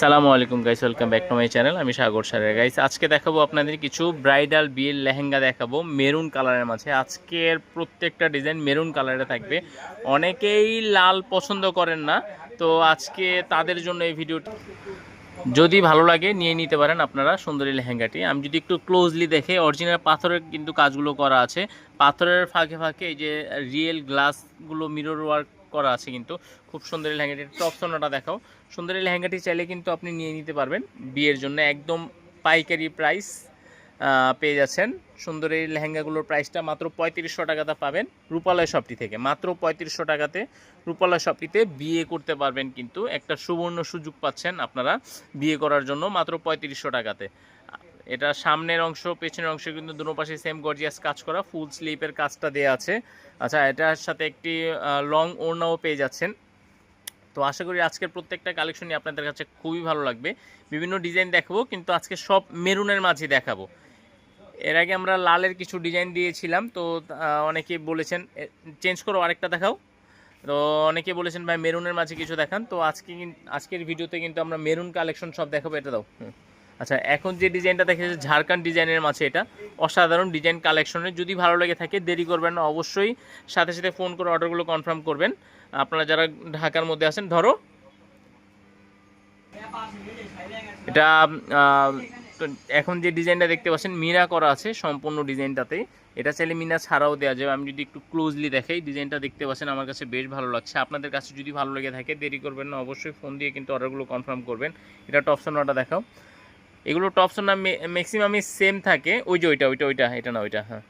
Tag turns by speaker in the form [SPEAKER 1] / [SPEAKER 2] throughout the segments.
[SPEAKER 1] সালামু আলাইকুম guys welcome back to my channel আমি সাগর সারের। গাইস আজকে দেখাবো আপনাদের কিছু ব্রাইডাল বিয়ের লেহেঙ্গা দেখাবো মেরুন কালারের মাঝে। আজকের প্রত্যেকটা ডিজাইন মেরুন কালারে থাকবে। অনেকেই লাল পছন্দ করেন না, তো আজকে তাদের জন্য এই ভিডিওটি যদি ভালো লাগে, নিয়ে নিতে পারেন আপনারা সুন্দরী লেহেঙ্গাটি। আমি যদি একটু ক্লোজলি দেখে অরিজিনাল পাথরের কিন্তু কাজগুলো করা আছে। পাথরের ফাঁকে ফাঁকে এই যে রিয়েল গ্লাসগুলো মিরর ওয়ার্ক করা আছে কিন্তু। খুব সুন্দরী লেহেঙ্গাটি টপ সোনাটা দেখাও। সুন্দরী লেহেঙ্গাটি চাইলে কিন্তু আপনি নিয়ে নিতে পারবেন। বিয়ের জন্য একদম পাইকারি প্রাইস পেয়ে যাচ্ছেন। সুন্দর এই লেহেঙ্গাগুলোর প্রাইসটা মাত্র পঁয়ত্রিশশো টাকাতে পাবেন রূপালয় শপটি থেকে। মাত্র পঁয়ত্রিশশো টাকাতে রূপালয় শপটিতে বিয়ে করতে পারবেন কিন্তু একটা সুবর্ণ সুযোগ পাচ্ছেন আপনারা বিয়ে করার জন্য মাত্র পঁয়ত্রিশশো টাকাতে। এটা সামনের অংশ, পেছনের অংশ কিন্তু দুটো পাশে সেম গর্জিয়াস কাজ করা ফুল স্লিপের কাজটা দেওয়া আছে। আচ্ছা এটার সাথে একটি লং ওড়নাও পেয়ে যাচ্ছেন। তো আশা করি আজকের প্রত্যেকটা কালেকশনই আপনাদের কাছে খুবই ভালো লাগবে। বিভিন্ন ডিজাইন দেখাবো, কিন্তু আজকে সব মেরুনের মাঝে দেখাবো। এর আগে আমরা লালের কিছু ডিজাইন দিয়েছিলাম, তো অনেকে বলেছেন চেঞ্জ করো আরেকটা দেখাও। তো অনেকে বলেছেন, ভাই, মেরুনের মাঝে কিছু দেখান। তো আজকে আজকের ভিডিওতে কিন্তু আমরা মেরুন কালেকশন সব দেখাবো, এটা দাও। আচ্ছা এখন যে ডিজাইনটা দেখেছে ঝাড়খান্ড ডিজাইনের মাঝে এটা, অসাধারণ ডিজাইন কালেকশনের। যদি ভালো লেগে থাকে, দেরি করবেন না, অবশ্যই সাথে সাথে ফোন করে অর্ডারগুলো কনফার্ম করবেন। আপনারা যারা ঢাকার মধ্যে আছেন, ধরো। এটা এখন যে ডিজাইনটা দেখতে পাচ্ছেন মিনা করা আছে সম্পূর্ণ ডিজাইনটাতে এটা চাইলে মিনা ছাড়াও দেওয়া যাবে। আমি যদি একটু ক্লোজলি দেখাই, ডিজাইনটা দেখতে পাচ্ছেন, আমার কাছে বেশ ভালো লাগছে। আপনাদের কাছে যদি ভালো লেগে থাকে, দেরি করবেন না, অবশ্যই ফোন দিয়ে কিন্তু অর্ডারগুলো কনফার্ম করবেন। এটা টপসনটা দেখাও। এগুলো টপসের নাম ম্যাক্সিমামই সেম থাকে। ওই যে ওইটা ওইটা ওইটা, এটা না, ওইটা হ্যাঁ।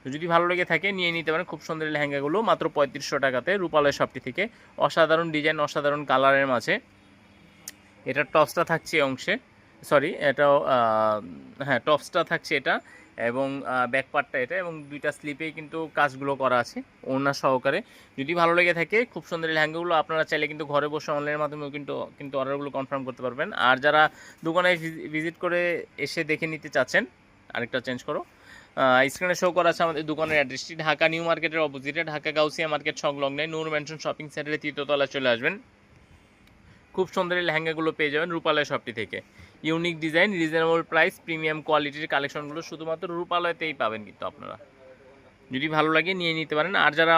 [SPEAKER 1] তো যদি ভালো লেগে থাকে, নিয়ে নিতে পারেন। খুব সুন্দর লেহেঙ্গাগুলো, মাত্র পঁয়ত্রিশশো টাকাতে রূপালয় শপটি থেকে। অসাধারণ ডিজাইন অসাধারণ কালারের মাঝে। এটা টপসটা থাকছে অংশে। সরি এটাও হ্যাঁ টপসটা থাকছে এটা। এবং ব্যাক পার্টটা এটা এবং দুইটা স্লিপেই কিন্তু কাজগুলো করা আছে ওনার সহকারে। যদি ভালো লেগে থাকে, খুব সুন্দর লেহেঙ্গাগুলো, আপনারা চাইলে কিন্তু ঘরে বসে অনলাইনের মাধ্যমেও কিন্তু কিন্তু অর্ডারগুলো কনফার্ম করতে পারবেন। আর যারা দোকানে ভিজিট করে এসে দেখে নিতে চাচ্ছেন, আরেকটা চেঞ্জ করো। স্ক্রিনে শো করা আছে আমাদের দোকানের অ্যাড্রেসটি ঢাকা নিউ মার্কেটের অপোজিটে ঢাকা গাউসিয়া মার্কেট সংলগ্নে। নূর ম্যানশন শপিং সেন্টারে তৃতীয়তলায় চলে আসবেন। খুব সুন্দর লেহেঙ্গাগুলো পেয়ে যাবেন রূপালয় শপটি থেকে। Unique design, reasonable price, premium কোয়ালিটির কালেকশনগুলো শুধুমাত্র রূপালয়তেই পাবেন কিন্তু আপনারা। যদি ভালো লাগে নিয়ে নিতে পারেন। আর যারা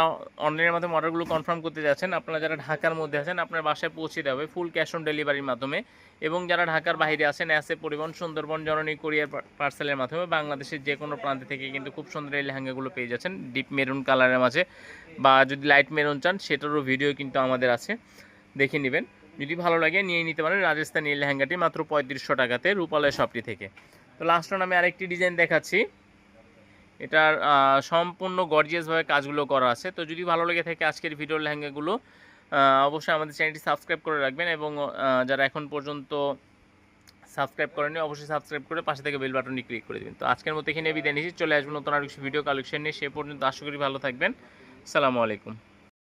[SPEAKER 1] অনলাইনের মাধ্যমে অর্ডারগুলো কনফার্ম করতে যাচ্ছেন, আপনারা যারা ঢাকার মধ্যে আছেন, আপনার বাসায় পৌঁছে দেওয়া হবে ফুল ক্যাশ অন ডেলিভারির মাধ্যমে। এবং যারা ঢাকার বাইরে আছেন অ্যাসে পরিবহন, সুন্দরবন, জননী কোরিয়ার পার্সেলের মাধ্যমে বাংলাদেশের যে কোনো প্রান্ত থেকে কিন্তু খুব সুন্দর এই লেহেঙ্গাগুলো পেয়ে যাচ্ছেন। ডিপ মেরুন কালারের মাঝে। বা যদি লাইট মেরুন চান, সেটারও ভিডিও কিন্তু আমাদের আছে। দেখে নেবেন। যদি ভালো লাগে, নিয়ে নিতে পারেন রাজস্থানী এই লেহেঙ্গাটি, মাত্র পঁয়ত্রিশশো টাকাতে রূপালয় শপটি থেকে। তো লাস্ট আমি আরেকটি ডিজাইন দেখাচ্ছি। এটার সম্পূর্ণ গর্জিয়াসভাবে কাজগুলো করা আছে। তো যদি ভালো লেগে থাকে আজকের ভিডিওর লেহেঙ্গাগুলো অবশ্যই আমাদের চ্যানেলটি সাবস্ক্রাইব করে রাখবেন এবং যারা এখন পর্যন্ত সাবস্ক্রাইব করেনি অবশ্যই সাবস্ক্রাইব করে পাশে থেকে বেল বাটনটি ক্লিক করে দেবেন। তো আজকের মতো এখানে বিদায় নিচ্ছি। চলে আসবেন নতুন আর কিছু ভিডিও কালেকশন নিয়ে। সে পর্যন্ত আশা করি ভালো থাকবেন। সালামু আলাইকুম।